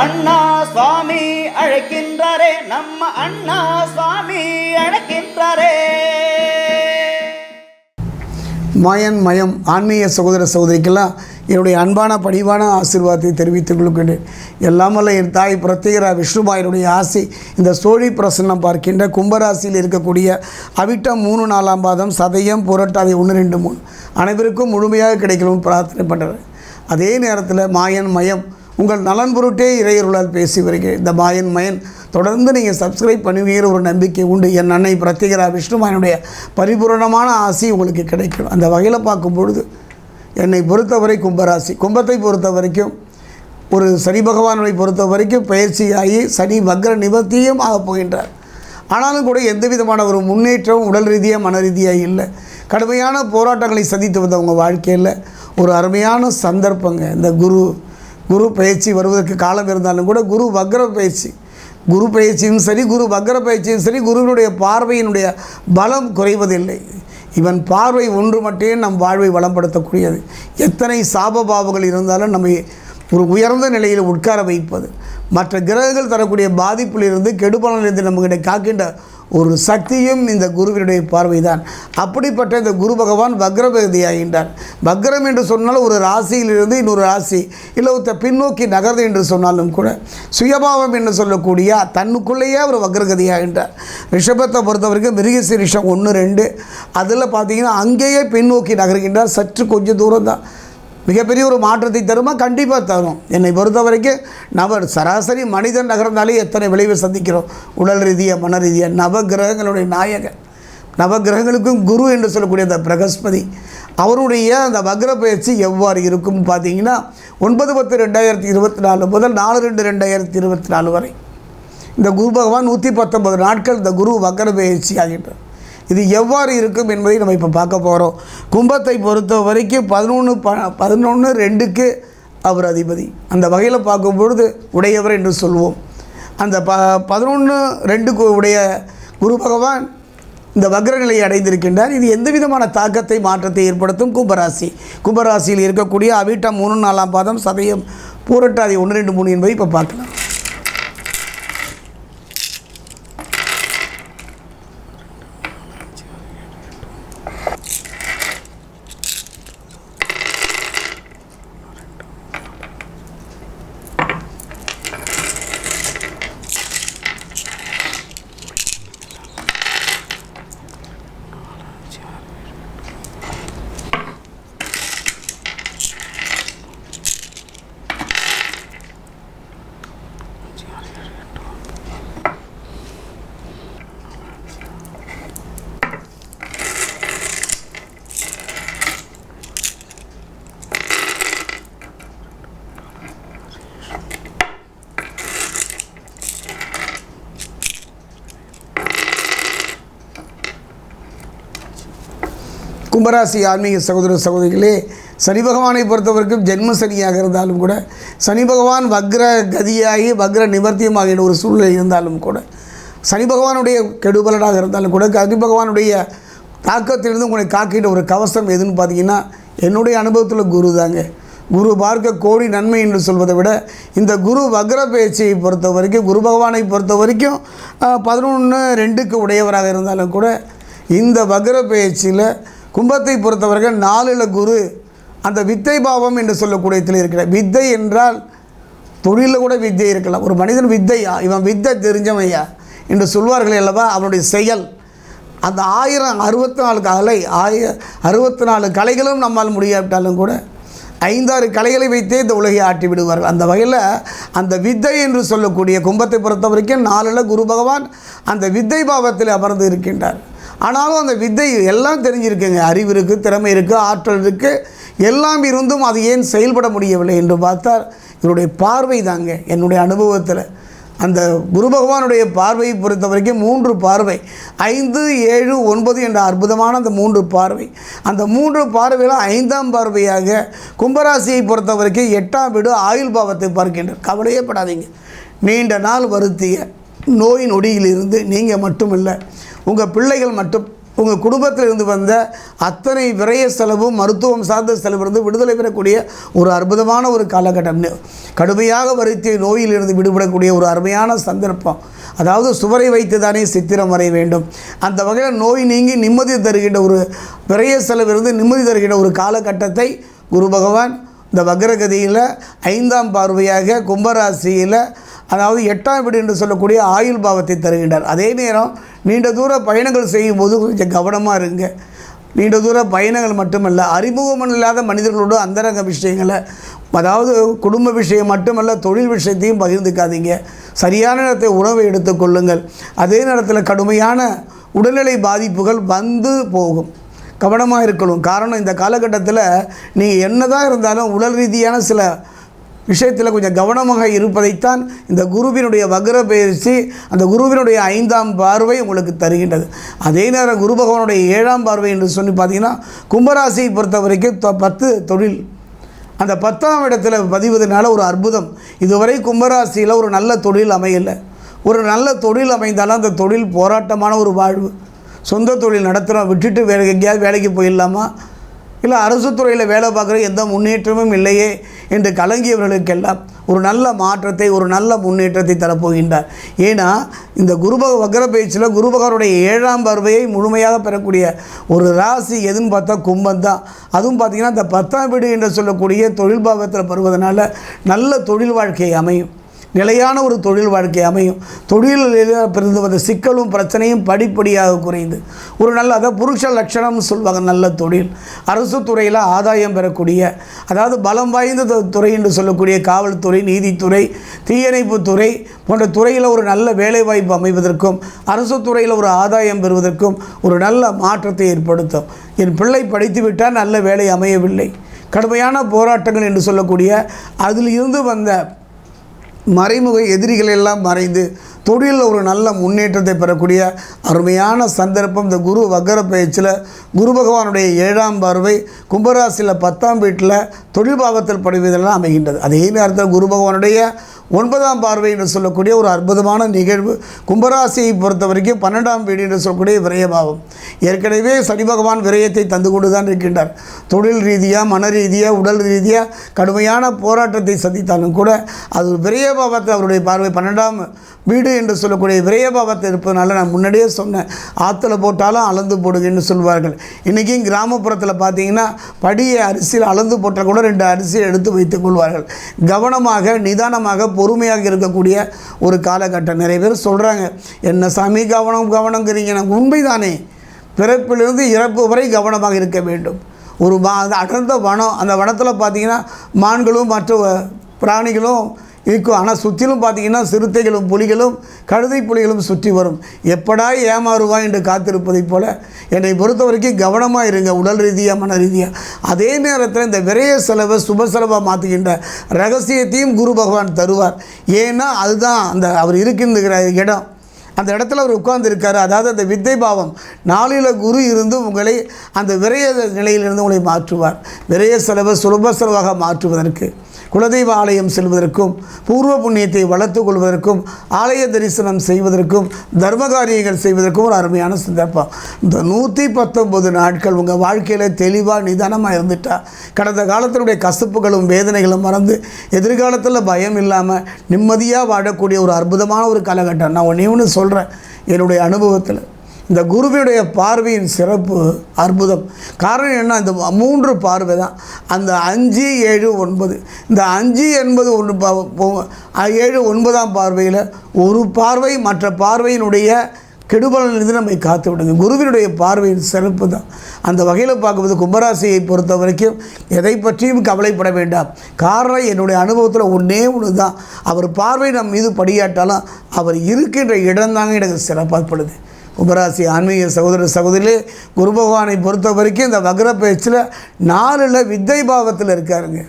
அண்ணா சுவாமி அழைக்கின்றாரே நம்ம அண்ணா சுவாமி அழைக்கின்றாரே. மாயன் மயம் ஆன்மீக சகோதர சகோதரிக்கெல்லாம் என்னுடைய அன்பான பணிவான ஆசீர்வாதத்தை தெரிவித்துக் கொள்கின்றேன். எல்லாமல்ல என் தாய் பிரத்யேகரா விஷ்ணுபாயனுடைய ஆசை இந்த சோழி பிரசன்னம் பார்க்கின்ற கும்பராசியில் இருக்கக்கூடிய அவிட்டம் மூணு நாலாம் பாதம் சதயம் புரட்டாதி ஒன்று ரெண்டு மூணு. அனைவருக்கும் முழுமையாக கிடைக்கணும்னு பிரார்த்தனை பண்ணுறேன் அதே நேரத்தில் மாயன் மயம் உங்கள் நலன் பொருட்டே இறையருளால் பேசி வருகிறேன். இந்த மாயன் மயன் தொடர்ந்து நீங்கள் சப்ஸ்கிரைப் பண்ணுவீங்கிற ஒரு நம்பிக்கை உண்டு. என் அன்னை பிரத்யேகரா விஷ்ணுமாயனுடைய பரிபூரணமான ஆசி உங்களுக்கு கிடைக்கும். அந்த வகையில் பார்க்கும்பொழுது என்னை பொறுத்தவரை கும்பராசி. கும்பத்தை பொறுத்த வரைக்கும் ஒரு சனி பகவானை பொறுத்த வரைக்கும் பயிற்சியாகி சனி வக்ர நிவர்த்தியும் ஆகப் போகின்றார். ஆனாலும் கூட எந்த விதமான ஒரு முன்னேற்றம் உடல் ரீதியாக மன ரீதியாக இல்லை. கடுமையான போராட்டங்களை சந்தித்து வந்த உங்கள் வாழ்க்கையில் ஒரு அருமையான சந்தர்ப்பங்க. இந்த குரு குரு பயிற்சி வருவதற்கு காலம் இருந்தாலும் கூட குரு வக்ர பயிற்சி. குரு பயிற்சியும் சரி குரு வக்ர பயிற்சியும் சரி குருவினுடைய பார்வையினுடைய பலம் குறைவதில்லை. இவன் பார்வை ஒன்று மட்டுமே நம் வாழ்வை வளம்படுத்தக்கூடியது எத்தனை சாபபாவங்கள் இருந்தாலும் நம்மை ஒரு உயர்ந்த நிலையில் உட்கார வைப்பது. மற்ற கிரகங்கள் தரக்கூடிய பாதிப்பிலிருந்து கெடுபலனிலிருந்து நம்மகிட்ட காக்கின்ற ஒரு சக்தியும் இந்த குருவினுடைய பார்வை தான் அப்படிப்பட்ட இந்த குரு பகவான் வக்ரபதியாகின்றார் வக்ரம் என்று சொன்னால் ஒரு ராசியிலிருந்து இன்னொரு ராசி இல்லை ஒருத்த பின்னோக்கி நகர்ந்து என்று சொன்னாலும் கூட சுயபாவம் என்று சொல்லக்கூடிய தன்னுக்குள்ளேயே அவர் வக்ரகதியாகின்றார் ரிஷபத்தை பொறுத்த வரைக்கும் மிருகசீரிஷம் ஒன்று ரெண்டு. அதில் பார்த்தீங்கன்னா அங்கேயே பின்னோக்கி நகர்கின்றார். சற்று கொஞ்சம் தூரம் தான் மிகப்பெரிய ஒரு மாற்றத்தை தருமா? கண்டிப்பாக தரும். என்னை பொறுத்த வரைக்கும் நபர் சராசரி மனிதன் நகர்ந்தாலே எத்தனை விளைவை சந்திக்கிறோம்? உடல் ரீதியாக மன ரீதியாக நவகிரகங்களுடைய நாயகன். நவகிரகங்களுக்கும் குரு என்று சொல்லக்கூடிய அந்த பிரகஸ்பதி அவருடைய அந்த வக்ர பயிற்சி எவ்வாறு இருக்கும்னு பார்த்தீங்கன்னா ஒன்பது பத்து ரெண்டாயிரத்தி இருபத்தி நாலு முதல் நாலு ரெண்டு ரெண்டாயிரத்தி இருபத்தி நாலு வரை. இந்த குரு பகவான் நூற்றி பத்தொன்பது நாட்கள் இந்த குரு வக்ர பயிற்சி ஆகின்றார். இது எவ்வாறு இருக்கும் என்பதை நம்ம இப்போ பார்க்க போகிறோம் கும்பத்தை பொறுத்த வரைக்கும் பதினொன்று ப பதினொன்று ரெண்டுக்கு அவர் அதிபதி. அந்த வகையில் பார்க்கும்பொழுது உடையவர் என்று சொல்வோம். அந்த ப பதினொன்று ரெண்டுக்கு உடைய குரு பகவான் இந்த வக்ரநிலையை அடைந்திருக்கின்றார். இது எந்த விதமான தாக்கத்தை மாற்றத்தை ஏற்படுத்தும்? கும்பராசி. கும்பராசியில் இருக்கக்கூடிய அவிட்டம் மூணு நாலாம் பாதம் சதயம் பூரட்டாதி ஒன்று ரெண்டு மூணு என்பதை இப்போ பார்க்கலாம். கும்பராசி ஆன்மீக சகோதர சகோதரிகளே சனி பகவானை பொறுத்தவரைக்கும் ஜென்ம சனியாக இருந்தாலும் கூட சனி பகவான் வக்ர கதியாகி வக்ர நிவர்த்தியமாகிற ஒரு சூழ்நிலை இருந்தாலும் கூட சனி பகவானுடைய கெடுபலனாக இருந்தாலும் கூட கதி பகவானுடைய தாக்கத்திலிருந்து உங்களை காக்கின்ற ஒரு கவசம் எதுன்னு பார்த்தீங்கன்னா என்னுடைய அனுபவத்தில் குரு தாங்க. குரு பார்க்க கோடி நன்மை என்று சொல்வதை விட இந்த குரு வக்ர பேச்சையை பொறுத்த வரைக்கும் குரு பகவானை பொறுத்த வரைக்கும் பதினொன்று ரெண்டுக்கு உடையவராக இருந்தாலும் கூட இந்த வக்ர பேச்சில் கும்பத்தை பொறுத்தவர்கள் நாலுல குரு அந்த வித்தை பாவம் என்று சொல்லக்கூடிய இதில் இருக்கிற வித்தை என்றால் தொழிலில் கூட வித்தை இருக்கலாம். ஒரு மனிதன் வித்தையா இவன் வித்தை தெரிஞ்சவையா என்று சொல்வார்கள் அல்லவா? அவனுடைய செயல். அந்த ஆயிரம் அறுபத்தி நாலு கலை ஆய அறுபத்தி நாலு கலைகளும் நம்மால் முடியாவிட்டாலும் கூட ஐந்தாறு கலைகளை வைத்தே இந்த உலகை ஆட்டி விடுவார்கள். அந்த வகையில் அந்த வித்தை என்று சொல்லக்கூடிய கும்பத்தை பொறுத்த வரைக்கும் நாலில் குரு பகவான் அந்த வித்தை பாவத்தில் அமர்ந்து இருக்கின்றார். ஆனாலும் அந்த வித்தை எல்லாம் தெரிஞ்சிருக்குங்க. அறிவு இருக்குது திறமை இருக்குது ஆற்றல் இருக்குது எல்லாம் இருந்தும் அது ஏன் செயல்பட முடியவில்லை என்று பார்த்தால் இவருடைய பார்வை தாங்க என்னுடைய அனுபவத்தில். அந்த குரு பகவானுடைய பார்வையை பொறுத்த வரைக்கும் மூன்று பார்வை. ஐந்து ஏழு ஒன்பது என்ற அற்புதமான அந்த மூன்று பார்வை. அந்த மூன்று பார்வையில் ஐந்தாம் பார்வையாக கும்பராசியை பொறுத்த வரைக்கும் எட்டாம் வீடு ஆயுள் பாவத்தை பார்க்கின்றார். கவலையே படாதீங்க. நீண்ட நாள் வருத்திய நோய் நொடியிலிருந்து நீங்கள் மட்டுமில்லை உங்கள் பிள்ளைகள் மட்டும் உங்கள் குடும்பத்தில் இருந்து வந்த அத்தனை விரய செலவும் மருத்துவம் சார்ந்த செலவிலிருந்து விடுதலை பெறக்கூடிய ஒரு அற்புதமான ஒரு காலகட்டம். கடுமையாக வருத்திய நோயிலிருந்து விடுபடக்கூடிய ஒரு அருமையான சந்தர்ப்பம். அதாவது சுவரை வைத்து தானே சித்திரம் வரைய வேண்டும். அந்த வகையில் நோய் நீங்கி நிம்மதி தருகின்ற ஒரு விரய செலவிலிருந்து நிம்மதி தருகின்ற ஒரு காலகட்டத்தை குரு பகவான் இந்த வக்ரகதியில் ஐந்தாம் பார்வையாக கும்பராசியில் அதாவது எட்டாம் வீடு என்று சொல்லக்கூடிய ஆயுள் பாவத்தை தருகின்றார். அதே நேரம் நீண்ட தூர பயணங்கள் செய்யும்போது கொஞ்சம் கவனமாக இருங்க. நீண்ட தூர பயணங்கள் மட்டுமல்ல அறிமுகம் இல்லாத மனிதர்களோட அந்தரங்க விஷயங்களை அதாவது குடும்ப விஷயம் மட்டுமல்ல தொழில் விஷயத்தையும் பகிர்ந்துக்காதீங்க. சரியான நேரத்தை உணவை எடுத்துக்கொள்ளுங்கள் அதே நேரத்தில் கடுமையான உடல்நிலை பாதிப்புகள் வந்து போகும். கவனமாக இருக்கணும். காரணம் இந்த காலகட்டத்தில் நீங்கள் என்னதான் இருந்தாலும் உடல் ரீதியான சில விஷயத்தில் கொஞ்சம் கவனமாக இருப்பதைத்தான் இந்த குருவினுடைய வக்ர பயிற்சி அந்த குருவினுடைய ஐந்தாம் பார்வை உங்களுக்கு தருகின்றது. அதே நேரம் குரு பகவானுடைய ஏழாம் பார்வை என்று சொல்லி பார்த்தீங்கன்னா கும்பராசியை பொறுத்த வரைக்கும் பத்து தொழில். அந்த பத்தாம் இடத்துல பதிவதனால ஒரு அற்புதம். இதுவரை கும்பராசியில் ஒரு நல்ல தொழில் அமையலை. ஒரு நல்ல தொழில் அமைந்தாலும் அந்த தொழில் போராட்டமான ஒரு வாழ்வு. சொந்த தொழில் நடத்துகிறோம் விட்டுட்டு வேலை எங்கேயாவது வேலைக்கு போயிடலாமா? இல்லை அரசு துறையில் வேலை பார்க்குற எந்த முன்னேற்றமும் இல்லையே என்று கலங்கியவர்களுக்கெல்லாம் ஒரு நல்ல மாற்றத்தை ஒரு நல்ல முன்னேற்றத்தை தரப்போகின்றார். ஏன்னா இந்த குருபக வக்ர பேச்சில் குருபகருடைய ஏழாம் பார்வையை முழுமையாக பெறக்கூடிய ஒரு ராசி எதுன்னு பார்த்தா கும்பம் தான். அதுவும் பார்த்திங்கன்னா இந்த பத்தாம் வீடு என்று சொல்லக்கூடிய தொழில் பாவத்தில் பருவதனால நல்ல தொழில் வாழ்க்கை அமையும். நிலையான ஒரு தொழில் வாழ்க்கை அமையும். தொழிலில் பிறந்து வந்த சிக்கலும் பிரச்சனையும் படிப்படியாக குறைந்து ஒரு நல்ல அதாவது புருஷ லட்சணம்னு சொல்லுவாங்க நல்ல தொழில். அரசு துறையில் ஆதாயம் பெறக்கூடிய அதாவது பலம் வாய்ந்த துறை என்று சொல்லக்கூடிய காவல்துறை நீதித்துறை தீயணைப்புத்துறை போன்ற துறையில் ஒரு நல்ல வேலைவாய்ப்பு அமைவதற்கும் அரசு துறையில் ஒரு ஆதாயம் பெறுவதற்கும் ஒரு நல்ல மாற்றத்தை ஏற்படுத்தும். என் பிள்ளை படித்துவிட்டால் நல்ல வேலை அமையவில்லை. கடுமையான போராட்டங்கள் என்று சொல்லக்கூடிய அதில் இருந்து வந்த மறைமுக எதிரிகள் எல்லாம் மறைந்து தொழிலில் ஒரு நல்ல முன்னேற்றத்தை பெறக்கூடிய அருமையான சந்தர்ப்பம். இந்த குரு வக்கர பயிற்சியில் குரு பகவானுடைய ஏழாம் பார்வை கும்பராசியில் பத்தாம் வீட்டில் தொழில் பாவத்தில் படுவதெல்லாம் அமைகின்றது. அதே நேரத்தில் குரு பகவானுடைய ஒன்பதாம் பார்வை என்று சொல்லக்கூடிய ஒரு அற்புதமான நிகழ்வு. கும்பராசியை பொறுத்த வரைக்கும் பன்னெண்டாம் வீடு என்று சொல்லக்கூடிய விரயபாவம். ஏற்கனவே சனி பகவான் விரயத்தை தந்து கொண்டு தான் இருக்கின்றார். தொழில் ரீதியாக மன ரீதியாக உடல் ரீதியாக கடுமையான போராட்டத்தை சந்தித்தாலும் கூட அது விரயபாவத்தை அவருடைய பார்வை பன்னெண்டாம் வீடு என்று சொல்லக்கூடிய விரயபாவத்தை இருப்பதனால நான் முன்னாடியே சொன்னேன். ஆற்றுல போட்டாலும் அளந்து போடுங்கன்னு சொல்வார்கள். இன்றைக்கும் கிராமப்புறத்தில் பார்த்தீங்கன்னா படியை அரிசியில் அளந்து போட்டால் கூட ரெண்டு அரிசியை எடுத்து வைத்துக் கொள்வார்கள். கவனமாக நிதானமாக பொறுமையாக இருக்கக்கூடிய ஒரு காலகட்டம். நிறைய பேர் சொல்கிறாங்க என்ன சாமி கவனம் கவனங்கிறீங்க எனக்கு உண்மைதானே. பிறப்பிலிருந்து இறப்பு வரை கவனமாக இருக்க வேண்டும். ஒரு மா அந்த அடர்ந்த வனம் அந்த வனத்தில் பார்த்தீங்கன்னா மான்களும் மற்ற பிராணிகளும் இருக்கும் ஆனால் சுற்றிலும் பார்த்தீங்கன்னா சிறுத்தைகளும் புலிகளும் கழுதை புலிகளும் சுற்றி வரும். எப்படா ஏமாறுவா என்று காத்திருப்பதைப் போல என்னை பொறுத்த வரைக்கும் கவனமாக இருங்க. உடல் ரீதியாக மன ரீதியாக அதே நேரத்தில் இந்த விரைய செலவை சுப செலவாக மாற்றுகின்ற ரகசியத்தையும் குரு பகவான் தருவார். ஏன்னா அதுதான் அந்த அவர் இருக்கின்ற இடம். அந்த இடத்துல அவர் உட்கார்ந்திருக்காரு. அதாவது அந்த வித்தை பாவம். நாளில் குரு இருந்து உங்களை அந்த விரைய நிலையிலிருந்து உங்களை மாற்றுவார். விரைய செலவை சுலப செலவாக மாற்றுவதற்கு. குலதெய்வ ஆலயம் செல்வதற்கும் பூர்வ புண்ணியத்தை வளர்த்து கொள்வதற்கும் ஆலய தரிசனம் செய்வதற்கும் தர்ம காரியங்கள் செய்வதற்கும் ஒரு அருமையான சந்தர்ப்பம். இந்த நூற்றி பத்தொம்பது நாட்கள் உங்கள் வாழ்க்கையில் தெளிவாக நிதானமாக இருந்துட்டா. கடந்த காலத்தினுடைய கசப்புகளும் வேதனைகளும் மறந்து எதிர்காலத்தில் பயம் இல்லாமல் நிம்மதியாக வாழக்கூடிய ஒரு அற்புதமான ஒரு காலகட்டம். நான் ஒன்றே ஒன்று சொல்கிறேன் என்னுடைய அனுபவத்தில். இந்த குருவினுடைய பார்வையின் சிறப்பு அற்புதம். காரணம் என்ன? இந்த மூன்று பார்வை தான். அந்த அஞ்சு ஏழு ஒன்பது. இந்த அஞ்சு என்பது ஒன்று ப- ஏழு ஒன்பதாம் பார்வையில் ஒரு பார்வை மற்ற பார்வையினுடைய கெடுபலனிலிருந்து நம்மை காத்து விடுது. குருவினுடைய பார்வையின் சிறப்பு தான். அந்த வகையில் பார்க்கும்போது கும்பராசியை பொறுத்த வரைக்கும் எதை பற்றியும் கவலைப்பட வேண்டாம். காரணம் என்னுடைய அனுபவத்தில் ஒன்றே ஒன்று தான். அவர் பார்வை நம் மீது படியாட்டாலும் அவர் இருக்கின்ற இடம்தாங்க எனக்கு சிறப்பாகப்படுது கும்பராசி ஆன்மீக சகோதர சகோதரிலே குரு பகவானை பொறுத்த வரைக்கும் இந்த வக்ர பேச்சில் நாலில் வித்தை பாவத்தில் இருக்காருங்க.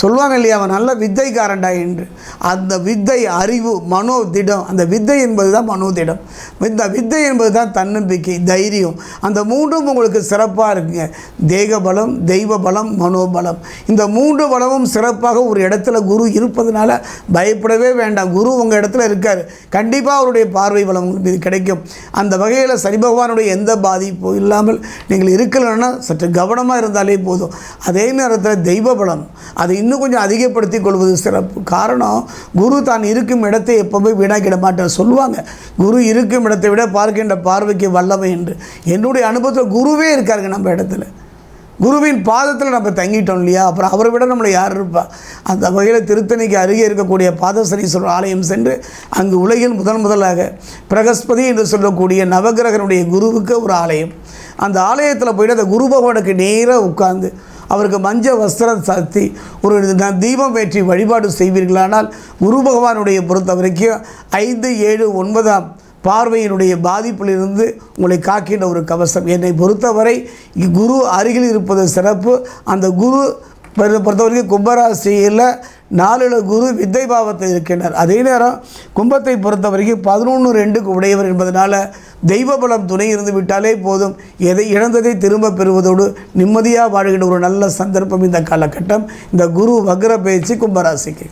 சொல்லுவாங்க இல்லையா அவன் நல்ல வித்தைக்காரன்டா என்று. அந்த வித்தை அறிவு மனோ திடம். அந்த வித்தை என்பது தான் மனோதிடம் இந்த வித்தை என்பது தான் தன்னம்பிக்கை தைரியம். அந்த மூன்றும் உங்களுக்கு சிறப்பாக இருக்குங்க. தேக பலம் தெய்வ பலம் மனோபலம் இந்த மூன்று பலமும் சிறப்பாக ஒரு இடத்துல குரு இருப்பதனால பயப்படவே வேண்டாம். குரு உங்கள் இடத்துல இருக்கார். கண்டிப்பாக அவருடைய பார்வை பலம் உங்களுக்கு கிடைக்கும். அந்த வகையில் சனி பகவானுடைய எந்த பாதிப்பும் இல்லாமல் நீங்கள் இருக்கலைன்னா சற்று கவனமாக இருந்தாலே போதும். அதே நேரத்தில் தெய்வ பலம் அதை இன்னும் கொஞ்சம் அதிகப்படுத்தி கொள்வது சிறப்பு. காரணம் குரு தான் இருக்கும் இடத்தை எப்போவுமே வீணாக்கிட மாட்டார் சொல்லுவாங்க. குரு இருக்கும் இடத்தை விட பார்க்கின்ற பார்வைக்கு வல்லமை என்று. என்னுடைய அனுபவத்தில் குருவே இருக்காருங்க நம்ம இடத்துல. குருவின் பாதத்தில் நம்ம தங்கிட்டோம் இல்லையா? அப்புறம் அவரை விட நம்மளை யார் இருப்பா? அந்த வகையில் திருத்தணிக்கு அருகே இருக்கக்கூடிய பாதசனீஸ்வரர் ஆலயம் சென்று அங்கு உலகில் முதன் முதலாக பிரகஸ்பதி என்று சொல்லக்கூடிய நவகிரகனுடைய குருவுக்கு ஒரு ஆலயம். அந்த ஆலயத்தில் போயிட்டு அந்த குரு பகவானுக்கு நேராக உட்கார்ந்து அவருக்கு மஞ்ச வஸ்திரம் சாத்தி ஒரு தீபம் ஏற்றி வழிபாடு செய்வீர்களானால் குரு பகவானுடைய பொறுத்த வரைக்கும் ஐந்து ஏழு ஒன்பதாம் பார்வையினுடைய பாதிப்பிலிருந்து உங்களை காக்கின்ற ஒரு கவசம். என்னை பொறுத்தவரை குரு அருகில் இருப்பது சிறப்பு. அந்த குரு பொறுத்தவரைக்கும் கும்பராசியில் நாலுல குரு வித்தை பாவத்தில் இருக்கின்றார். அதே நேரம் கும்பத்தை பொறுத்த வரைக்கும் பதினொன்று ரெண்டுக்கு உடையவர் என்பதனால் தெய்வ பலம் துணை இருந்து விட்டாலே போதும். எதை இழந்ததை திரும்ப பெறுவதோடு நிம்மதியாக வாழ்கின்ற ஒரு நல்ல சந்தர்ப்பம் இந்த காலகட்டம். இந்த குரு வக்ர பேச்சு கும்பராசிக்கு.